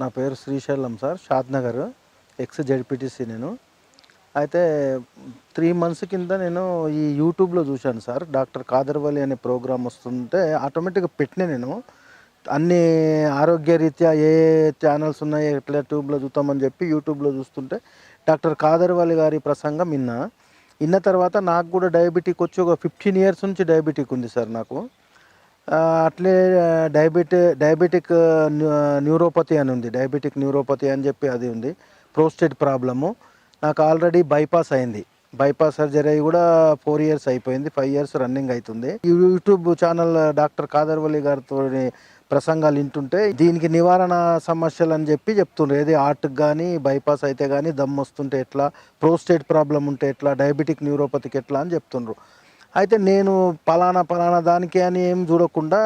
నా పేరు Srisailam sir Shadnagar ex ZPTC నేను. అయితే త్రీ మంత్స్ కింద నేను ఈ యూట్యూబ్లో చూశాను సార్. డాక్టర్ కాదర్వలి అనే ప్రోగ్రామ్ వస్తుంటే ఆటోమేటిక్గా పెట్టిన నేను. అన్ని ఆరోగ్య రీత్యా ఏ ఛానల్స్ ఉన్నాయి ఎట్లా ట్యూబ్లో చూద్దామని చెప్పి యూట్యూబ్లో చూస్తుంటే డాక్టర్ కాదర్వలి గారి ప్రసంగం విన్నా. విన్న తర్వాత నాకు కూడా డయాబెటిక్ వచ్చి ఒక ఫిఫ్టీన్ ఇయర్స్ నుంచి డయాబెటిక్ ఉంది సార్ నాకు. అట్లే డయాబెటి డయాబెటిక్ న్యూరోపతి అని ఉంది. డయాబెటిక్ న్యూరోపతి అని చెప్పి అది ఉంది. Prostate problem. నాకు ఆల్రెడీ బైపాస్ అయింది. బైపాస్ సర్జరీ అయి కూడా ఫోర్ ఇయర్స్ అయిపోయింది. ఫైవ్ ఇయర్స్ రన్నింగ్ అవుతుంది. యూట్యూబ్ ఛానల్ డాక్టర్ కాదర్వల్లి గారితో ప్రసంగాలు వింటుంటే దీనికి నివారణ సమస్యలు అని చెప్పి చెప్తుండ్రు. ఏది హార్ట్కి కానీ బైపాస్ అయితే కానీ దమ్ వస్తుంటే ఎట్లా ప్రోస్టేట్ ప్రాబ్లం ఉంటే ఎట్లా డయాబెటిక్ న్యూరోపతికి ఎట్లా అని చెప్తుండ్రు. అయితే నేను పలానా పలానా దానికి అని ఏం చూడకుండా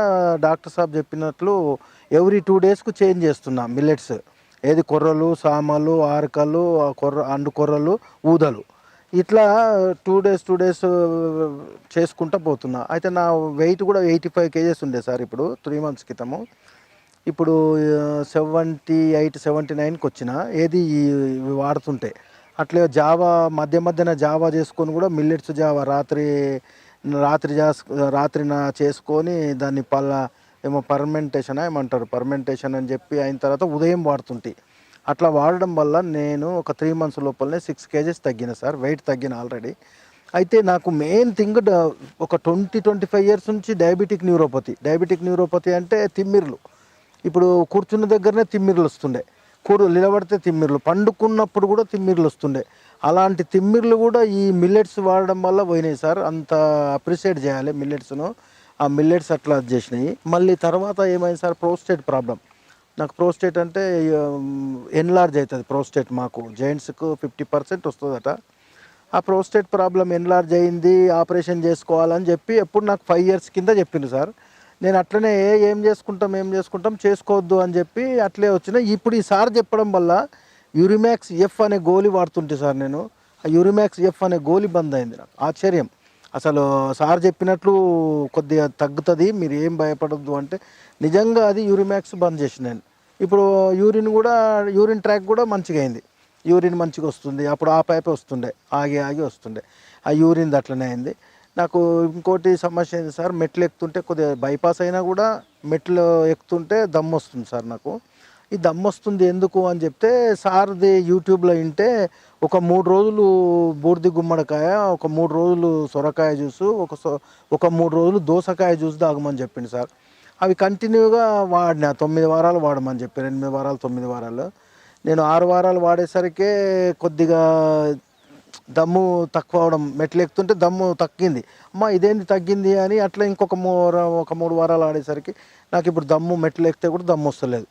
డాక్టర్ సాబ్ చెప్పినట్లు ఎవ్రీ టూ డేస్కు చేంజ్ చేస్తున్నా మిల్లెట్స్. ఏది కొర్రలు సామలు ఆరకలు కొర్ర అండు కొర్రలు ఊదలు. ఇట్లా టూ డేస్ టూ డేస్ చేసుకుంటా పోతున్నా. అయితే నా వెయిట్ కూడా ఎయిటీ ఫైవ్ కేజెస్ ఉండే సార్ ఇప్పుడు త్రీ మంత్స్ క్రితము. ఇప్పుడు సెవెంటీ ఎయిట్ సెవెంటీ నైన్కి వచ్చిన ఏది వాడుతుంటే. అట్లే జావా మధ్య మధ్యన జావా చేసుకొని కూడా మిల్లెట్స్ జావా రాత్రి రాత్రి జాస్ రాత్రి చేసుకొని దాన్ని పల్ల ఏమో పర్మెంటేషన్ ఏమంటారు? పర్మెంటేషన్ అని చెప్పి అయిన తర్వాత ఉదయం వాడుతుంటే. అట్లా వాడడం వల్ల నేను ఒక త్రీ మంత్స్ లోపలనే సిక్స్ కేజెస్ తగ్గిన సార్ వెయిట్ తగ్గిన ఆల్రెడీ. అయితే నాకు మెయిన్ థింగ్ ఒక ట్వంటీ ట్వంటీ ఫైవ్ ఇయర్స్ నుంచి డయాబెటిక్ న్యూరోపతి. డయాబెటిక్ న్యూరోపతి అంటే తిమ్మిర్లు. ఇప్పుడు కూర్చున్న దగ్గరనే తిమ్మిర్లు వస్తుండే. కూడు నిలబడితే తిమ్మిర్లు. పండుకున్నప్పుడు కూడా తిమ్మిర్లు వస్తుండే. అలాంటి తిమ్మిర్లు కూడా ఈ మిల్లెట్స్ వాడడం వల్ల పోయినాయి సార్. అంత అప్రిషియేట్ చేయాలి మిల్లెట్స్ను ఆ మిల్లెట్స్ అట్లా చేసినాయి. మళ్ళీ తర్వాత ఏమైంది సార్? ప్రోస్టేట్ ప్రాబ్లం నాకు ప్రోస్టేట్ అంటే ఎన్లార్జ్ అవుతుంది ప్రోస్టేట్ మాకు. జెంట్స్కు ఫిఫ్టీ పర్సెంట్ వస్తుందట. ఆ ప్రోస్టేట్ ప్రాబ్లం ఎన్లార్జ్ అయింది. ఆపరేషన్ చేసుకోవాలని చెప్పి ఎప్పుడు నాకు ఫైవ్ ఇయర్స్ కింద చెప్పింది సార్. నేను అట్లనే ఏ ఏం చేసుకుంటాం ఏం చేసుకుంటాం చేసుకోవద్దు అని చెప్పి అట్లే వచ్చిన. ఇప్పుడు ఈ సార్ చెప్పడం వల్ల యూరిమాక్స్ ఎఫ్ అనే గోలీ వాడుతుంటే సార్ నేను ఆ యూరిమాక్స్ ఎఫ్ అనే గోలీ బంద్ అయింది నాకు. ఆశ్చర్యం. అసలు సార్ చెప్పినట్లు కొద్దిగా తగ్గుతుంది మీరు ఏం భయపడద్దు అంటే నిజంగా అది యూరిమాక్స్ బంద్ చేసిన నేను. ఇప్పుడు యూరిన్ కూడా యూరిన్ ట్రాక్ కూడా మంచిగా అయింది. యూరిన్ మంచిగా వస్తుంది అప్పుడు ఆ పైపే వస్తుండే ఆగి ఆగి వస్తుండే. ఆ యూరిన్ అట్లనే అయింది. నాకు ఇంకోటి సమస్య ఏంది సార్? మెట్లు ఎక్కుతుంటే కొద్దిగా బైపాస్ అయినా కూడా మెట్లు ఎక్కుతుంటే దమ్ము వస్తుంది సార్ నాకు. ఈ దమ్ము వస్తుంది ఎందుకు అని చెప్తే సార్ది యూట్యూబ్లో వింటే ఒక మూడు రోజులు బూర్ది గుమ్మడికాయ ఒక మూడు రోజులు సొరకాయ జ్యూసు ఒక ఒక మూడు రోజులు దోసకాయ జ్యూస్ తాగమని చెప్పింది సార్. అవి కంటిన్యూగా వాడినా తొమ్మిది వారాలు వాడమని చెప్పారు ఎనిమిది వారాలు తొమ్మిది వారాలు. నేను ఆరు వారాలు వాడేసరికి కొద్దిగా దమ్ము తక్కువ అవడం మెట్లు ఎక్కుతుంటే దమ్ము తగ్గింది. అమ్మ ఇదేంది తగ్గింది అని అట్లా ఇంకొక మూ ఒక మూడు వారాలు ఆడేసరికి నాకు ఇప్పుడు దమ్ము మెట్లు ఎక్కితే కూడా దమ్ము వస్తలేదు.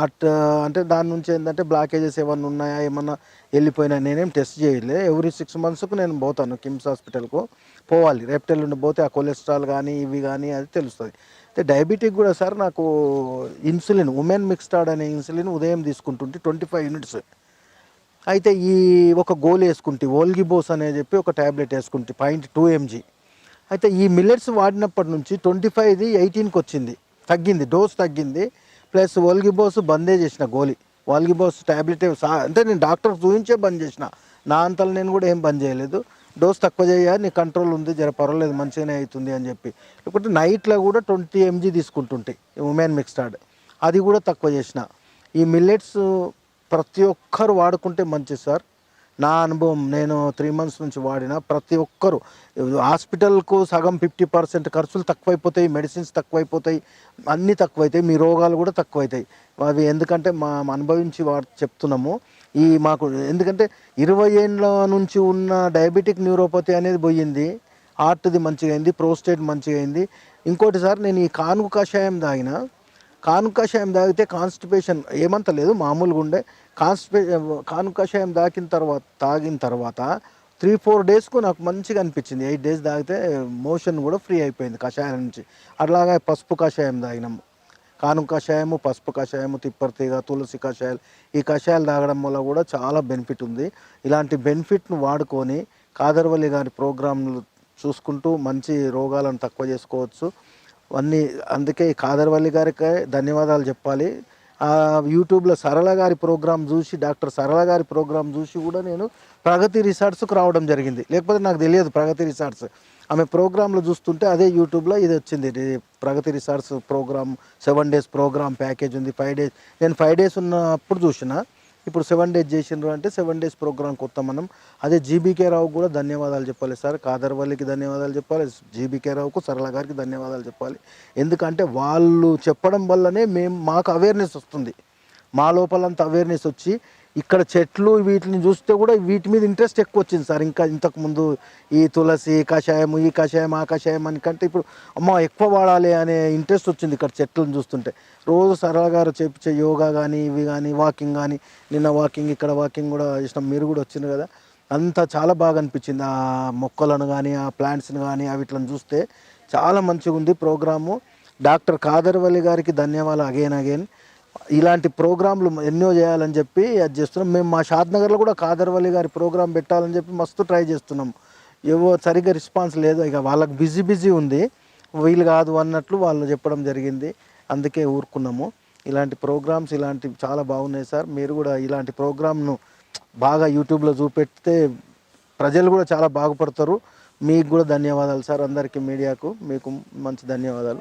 ఆర్ట్ అంటే దాని నుంచి ఏంటంటే బ్లాకేజెస్ ఏమన్నా ఉన్నాయా ఏమన్నా వెళ్ళిపోయినా నేనేం టెస్ట్ చేయలే. ఎవ్రీ సిక్స్ మంత్స్కు నేను పోతాను కిమ్స్ హాస్పిటల్కు. పోవాలి. రేపటెల్ నుండి పోతే ఆ కొలెస్ట్రాల్ కానీ ఇవి కానీ అది తెలుస్తుంది. అయితే డయాబెటిక్ కూడా సార్ నాకు ఇన్సులిన్ ఉమెన్ మిక్స్టార్డ్ అనే ఇన్సులిన్ ఉదయం తీసుకుంటుంటే ట్వంటీ ఫైవ్ యూనిట్స్. అయితే ఈ ఒక గోల్ వేసుకుంటే ఓల్గిబోస్ అనే చెప్పి ఒక ట్యాబ్లెట్ వేసుకుంటే పాయింట్ టూ ఎంజీ. అయితే ఈ మిల్లెట్స్ వాడినప్పటి నుంచి ట్వంటీ ఫైవ్ది ఎయిటీన్కి వచ్చింది. తగ్గింది డోస్ తగ్గింది. ప్లస్ ఓల్గిబోస్ బందే చేసిన గోలి. ఓల్గిబోస్ ట్యాబ్లెట్ అంటే నేను డాక్టర్ చూపించే బంద్ చేసిన. నా అంతలో నేను కూడా ఏం బంద్ చేయలేదు. డోస్ తక్కువ చేయ నీ కంట్రోల్ ఉంది జర పర్వాలేదు మంచిగానే అవుతుంది అని చెప్పి. లేకపోతే నైట్లో కూడా ట్వంటీ ఎంజీ తీసుకుంటుంటాయి ఉమెన్ మిక్స్డ్ అది కూడా తక్కువ చేసిన. ఈ మిల్లెట్స్ ప్రతి ఒక్కరు వాడుకుంటే మంచిది సార్. నా అనుభవం నేను త్రీ మంత్స్ నుంచి వాడిన ప్రతి ఒక్కరు. హాస్పిటల్కు సగం ఫిఫ్టీ పర్సెంట్ ఖర్చులు తక్కువైపోతాయి మెడిసిన్స్ తక్కువైపోతాయి అన్నీ తక్కువైతాయి మీ రోగాలు కూడా తక్కువైతాయి. అవి ఎందుకంటే మా అనుభవించి వా చెప్తున్నాము. ఈ మాకు ఎందుకంటే ఇరవై ఏళ్ళ నుంచి ఉన్న డయాబెటిక్ న్యూరోపతి అనేది పోయింది. హార్ట్ది మంచిగా అయింది ప్రోస్టేట్ మంచిగా అయింది ఇంకోటి సార్ నేను ఈ కానుక కషాయం తాగిన కాను కషాయం తాగితే కాన్స్టిపేషన్ ఏమంత లేదు మామూలుగా ఉండే. కాన్స్టిపే కాను కషాయం తర్వాత తాగిన తర్వాత త్రీ ఫోర్ డేస్కు నాకు మంచిగా అనిపించింది. ఎయిట్ డేస్ తాగితే మోషన్ కూడా ఫ్రీ అయిపోయింది కషాయం నుంచి. అట్లాగే పసుపు కషాయం తాగినాము కాను కషాయము పసుపు కషాయము తిప్పర్తీగ తులసి కషాయాలు ఈ కషాయాలు తాగడం వల్ల కూడా చాలా బెనిఫిట్ ఉంది. ఇలాంటి బెనిఫిట్ను వాడుకొని కాదర్వల్లి గారి ప్రోగ్రాంలు చూసుకుంటూ మంచి రోగాలను తక్కువ చేసుకోవచ్చు. అన్నీ అందుకే కాదర్వల్లి గారికి ధన్యవాదాలు చెప్పాలి. ఆ యూట్యూబ్లో సరళ గారి ప్రోగ్రామ్ చూసి డాక్టర్ సరళ గారి ప్రోగ్రామ్ చూసి కూడా నేను ప్రగతి రిసార్ట్స్కి రావడం జరిగింది. లేకపోతే నాకు తెలియదు ప్రగతి రిసార్ట్స్. ఆమె ప్రోగ్రాంలో చూస్తుంటే అదే యూట్యూబ్లో ఇది వచ్చింది. Pragathi resorts program seven days program package ఉంది. ఫైవ్ డేస్ నేను ఫైవ్ డేస్ ఉన్నప్పుడు చూసిన. ఇప్పుడు సెవెన్ డేస్ చేసిండ్రు అంటే సెవెన్ డేస్ ప్రోగ్రామ్ కొత్త మనం. అదే జీబీకే రావు కూడా ధన్యవాదాలు చెప్పాలి సార్. కాదర్వల్లికి ధన్యవాదాలు చెప్పాలి జీబీకే రావుకు సరళ గారికి ధన్యవాదాలు చెప్పాలి. ఎందుకంటే వాళ్ళు చెప్పడం వల్లనే మేము మాకు అవేర్నెస్ వస్తుంది. మా లోపలంత అవేర్నెస్ వచ్చి ఇక్కడ చెట్లు వీటిని చూస్తే కూడా వీటి మీద ఇంట్రెస్ట్ ఎక్కువ వచ్చింది సార్. ఇంకా ఇంతకుముందు ఈ తులసి కషాయం ఈ కషాయం ఆ కషాయం అని కంటే ఇప్పుడు అమ్మ ఎక్కువ వాడాలి అనే ఇంట్రెస్ట్ వచ్చింది ఇక్కడ చెట్లను చూస్తుంటే. రోజు సరళగారు చేపించే యోగా కానీ ఇవి కానీ వాకింగ్ కానీ నిన్న వాకింగ్ ఇక్కడ వాకింగ్ కూడా చేసినాం మీరు కూడా వచ్చింది కదా. అంతా చాలా బాగా అనిపించింది. ఆ మొక్కలను కానీ ఆ ప్లాంట్స్ని కానీ అవిట్లను చూస్తే చాలా మంచిగా ఉంది ప్రోగ్రాము. డాక్టర్ కాదర్వల్లి గారికి ధన్యవాదాలు అగైన్ అగైన్ ఇలాంటి ప్రోగ్రాంలు ఎన్నో చేయాలని చెప్పి అది చేస్తున్నాం. మేము మా షాద్నగర్లో కూడా కాదర్వల్లి గారి ప్రోగ్రాం పెట్టాలని చెప్పి మస్తు ట్రై చేస్తున్నాం. ఏవో సరిగ్గా రెస్పాన్స్ లేదు. ఇక వాళ్ళకి బిజీ బిజీ ఉంది. వీలు కాదు అన్నట్లు వాళ్ళు చెప్పడం జరిగింది. అందుకే ఊరుకున్నాము. ఇలాంటి ప్రోగ్రామ్స్ ఇలాంటివి చాలా బాగున్నాయి సార్. మీరు కూడా ఇలాంటి ప్రోగ్రామ్ను బాగా యూట్యూబ్లో చూపెడితే ప్రజలు కూడా చాలా బాగుపడతారు. మీకు కూడా ధన్యవాదాలు సార్ అందరికీ మీడియాకు. మీకు మంచి ధన్యవాదాలు.